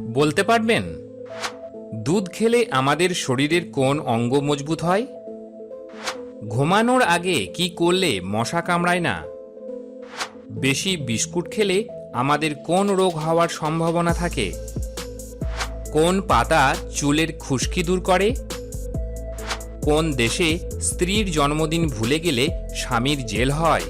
বলতে পারবেন? দুধ খেলে আমাদের শরীরের কোন অঙ্গ মজবুত হয়? ঘুমানোর আগে কি করলে মশা কামড়ায় না? বেশি বিস্কুট খেলে আমাদের কোন রোগ হওয়ার সম্ভাবনা থাকে? কোন পাতা চুলের খুশকি দূর করে? কোন দেশে স্ত্রীর জন্মদিন ভুলে গেলে স্বামীর জেল হয়?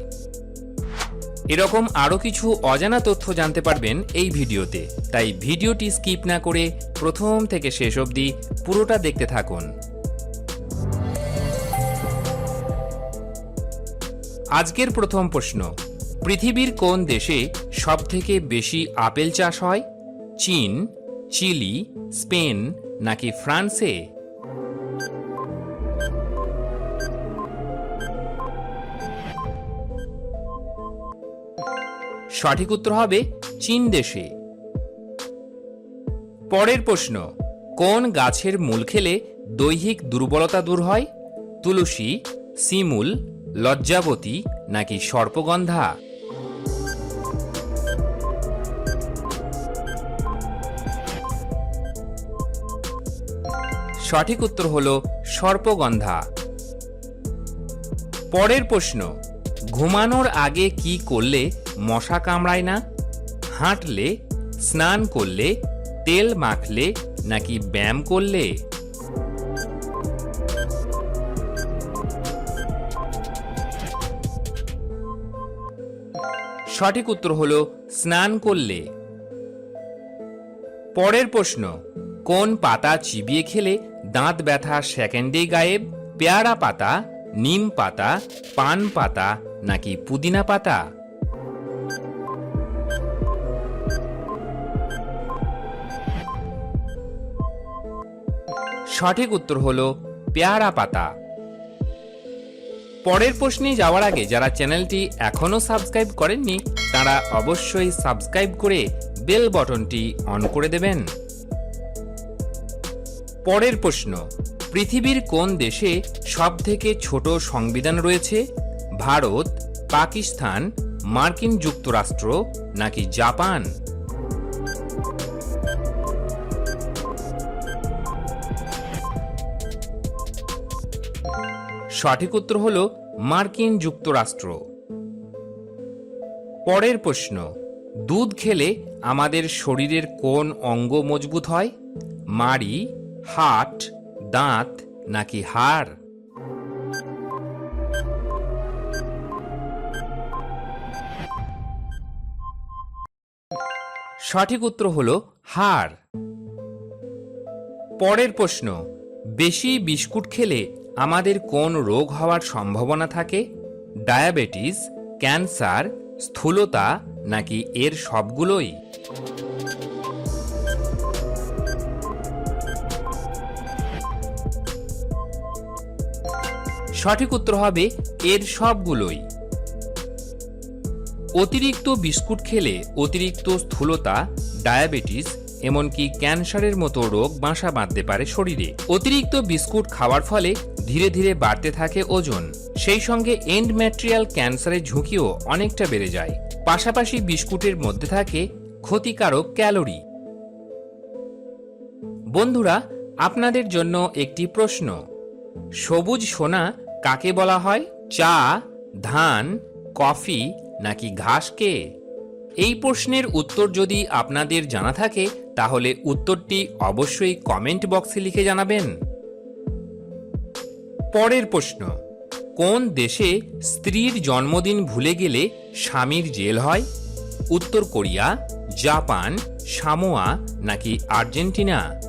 এরকম আরও কিছু অজানা তথ্য জানতে পারবেন এই ভিডিওতে। তাই ভিডিওটি স্কিপ না করে প্রথম থেকে শেষ অবধি পুরোটা দেখতে থাকুন। আজকের প্রথম প্রশ্ন, পৃথিবীর কোন দেশে সবথেকে বেশি আপেল চাষ হয়? চীন, চিলি, স্পেন নাকি ফ্রান্সে? সঠিক উত্তর হবে চীন দেশে। পরের প্রশ্ন, কোন গাছের মূল খেলে দৈহিক দুর্বলতা দূর হয়? তুলসী, শিমুল, লজ্জাবতী নাকি সর্পগন্ধা? সঠিক উত্তর হল সর্পগন্ধা। পরের প্রশ্ন, ঘুমানোর আগে কি করলে মশা কামড়ায় না? হাঁটলে, স্নান করলে, তেল মাখলে নাকি ব্যায়াম করলে? সঠিক উত্তর হল স্নান করলে। পরের প্রশ্ন, কোন পাতা চিবিয়ে খেলে দাঁত ব্যথা সেকেন্ডেই গায়েব, পেয়ারা পাতা, নিম পাতা, পান পাতা নাকি পুদিনা পাতা? সঠিক উত্তর হল পেয়ারা পাতা। পরের প্রশ্নে যাওয়ার আগে যারা চ্যানেলটি এখনও সাবস্ক্রাইব করেননি, তারা অবশ্যই সাবস্ক্রাইব করে বেল বটনটি অন করে দেবেন। পরের প্রশ্ন, পৃথিবীর কোন দেশে সবথেকে ছোট সংবিধান রয়েছে? ভারত, পাকিস্তান, মার্কিন যুক্তরাষ্ট্র নাকি জাপান? সঠিক উত্তর হল মার্কিন যুক্তরাষ্ট্র। পরের প্রশ্ন, দুধ খেলে আমাদের শরীরের কোন অঙ্গ মজবুত হয়? মাড়ি, হাট, দাঁত নাকি হাড়? সঠিক উত্তর হল হাড়। পরের প্রশ্ন, বেশি বিস্কুট খেলে আমাদের কোন রোগ হওয়ার সম্ভাবনা থাকে? ডায়াবেটিস, ক্যান্সার, স্থূলতা নাকি এর সবগুলোই? সঠিক উত্তর হবে এর সবগুলোই। অতিরিক্ত বিস্কুট খেলে অতিরিক্ত স্থূলতা, ডায়াবেটিস এমনকি ক্যান্সারের মতো রোগ বাসা বাঁধতে পারে শরীরে। অতিরিক্ত বিস্কুট খাওয়ার ফলে ধীরে ধীরে বাড়তে থাকে ওজন। সেই সঙ্গে এন্ড ম্যাটেরিয়াল ক্যান্সারের ঝুঁকিও অনেকটা বেড়ে যায়। পাশাপাশি বিস্কুটের মধ্যে থাকে ক্ষতিকারক ক্যালোরি। বন্ধুরা, আপনাদের জন্য একটি প্রশ্ন। সবুজ সোনা কাকে বলা হয়? চা, ধান, কফি নাকি ঘাসকে এই প্রশ্নের উত্তর যদি আপনাদের জানা থাকে, তাহলে উত্তরটি অবশ্যই কমেন্ট বক্সে লিখে জানাবেন। পরের প্রশ্ন, কোন দেশে স্ত্রীর জন্মদিন ভুলে গেলে স্বামীর জেল হয়? উত্তর কোরিয়া, জাপান, সামোয়া নাকি আর্জেন্টিনা?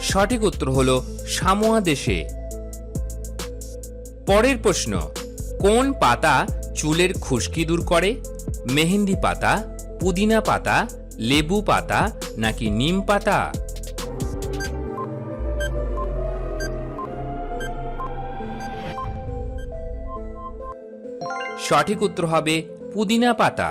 সঠিক উত্তর হল সামোয়া দেশে। পরের প্রশ্ন, কোন পাতা চুলের খুশকি দূর করে? মেহেন্দি পাতা, পুদিনা পাতা, লেবু পাতা নাকি নিম পাতা? সঠিক উত্তর হবে পুদিনা পাতা।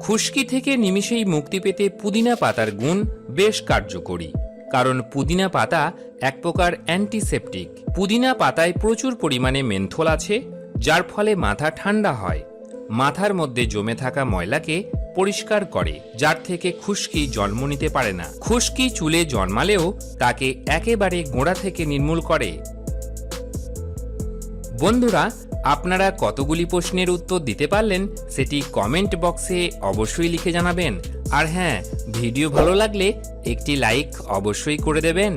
খুশকি থেকে নিমিষেই মুক্তি পেতে পুদিনা পাতার গুণ বেশ কার্যকরী। কারণ পুদিনা পাতা এক প্রকার অ্যান্টিসেপটিক পুদিনা পাতায় প্রচুর পরিমাণে মেন্থল আছে, যার ফলে মাথা ঠান্ডা হয়। মাথার মধ্যে জমে থাকা ময়লাকে পরিষ্কার করে, যার থেকে খুশকি জন্ম নিতে পারে না। খুশকি চুলে জন্মালেও তাকে একেবারে গোড়া থেকে নির্মূল করে। বন্ধুরা, আপনারা কতগুলি প্রশ্নের উত্তর দিতে পারলেন, সেটি কমেন্ট বক্সে অবশ্যই লিখে জানাবেন। আর হ্যাঁ ভিডিও ভালো লাগলে একটি লাইক অবশ্যই করে দেবেন।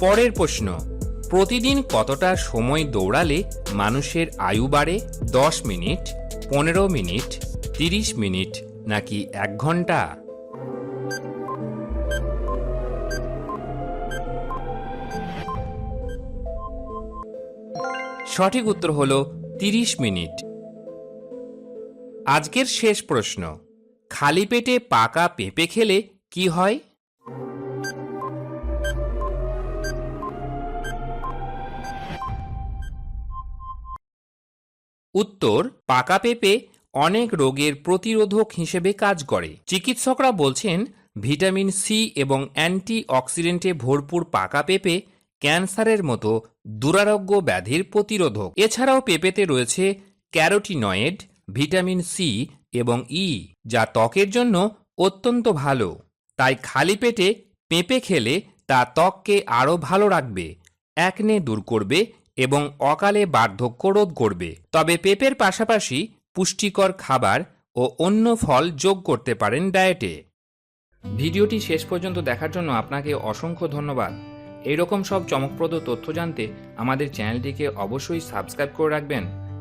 পরের প্রশ্ন, প্রতিদিন কতটা সময় দৌড়ালে মানুষের আয়ু বাড়ে? দশ মিনিট, পনেরো মিনিট, তিরিশ মিনিট, নাকি এক ঘণ্টা? সঠিক উত্তর হল তিরিশ মিনিট। আজকের শেষ প্রশ্ন খালি পেটে পাকা পেঁপে খেলে কি হয়? উত্তর, পাকা পেঁপে অনেক রোগের প্রতিরোধক হিসেবে কাজ করে। চিকিৎসকরা বলছেন, ভিটামিন সি এবং অ্যান্টি অক্সিডেন্টে ভরপুর পাকা পেঁপে ক্যান্সারের মতো দুরারোগ্য ব্যাধির প্রতিরোধক। এছাড়াও পেঁপেতে রয়েছে ক্যারোটিনয়েড, ভিটামিন সি এবং ই, যা ত্বকের জন্য অত্যন্ত ভালো। তাই খালি পেটে পেঁপে খেলে তা ত্বককে আরও ভালো রাখবে, একনে দূর করবে এবং অকালে বার্ধক্য রোধ করবে। তবে পেঁপের পাশাপাশি পুষ্টিকর খাবার ও অন্য ফল যোগ করতে পারেন ডায়েটে। ভিডিওটি শেষ পর্যন্ত দেখার জন্য আপনাকে অসংখ্য ধন্যবাদ। এরকম সব চমকপ্রদ তথ্য জানতে আমাদের চ্যানেলটিকে অবশ্যই সাবস্ক্রাইব করে রাখবেন।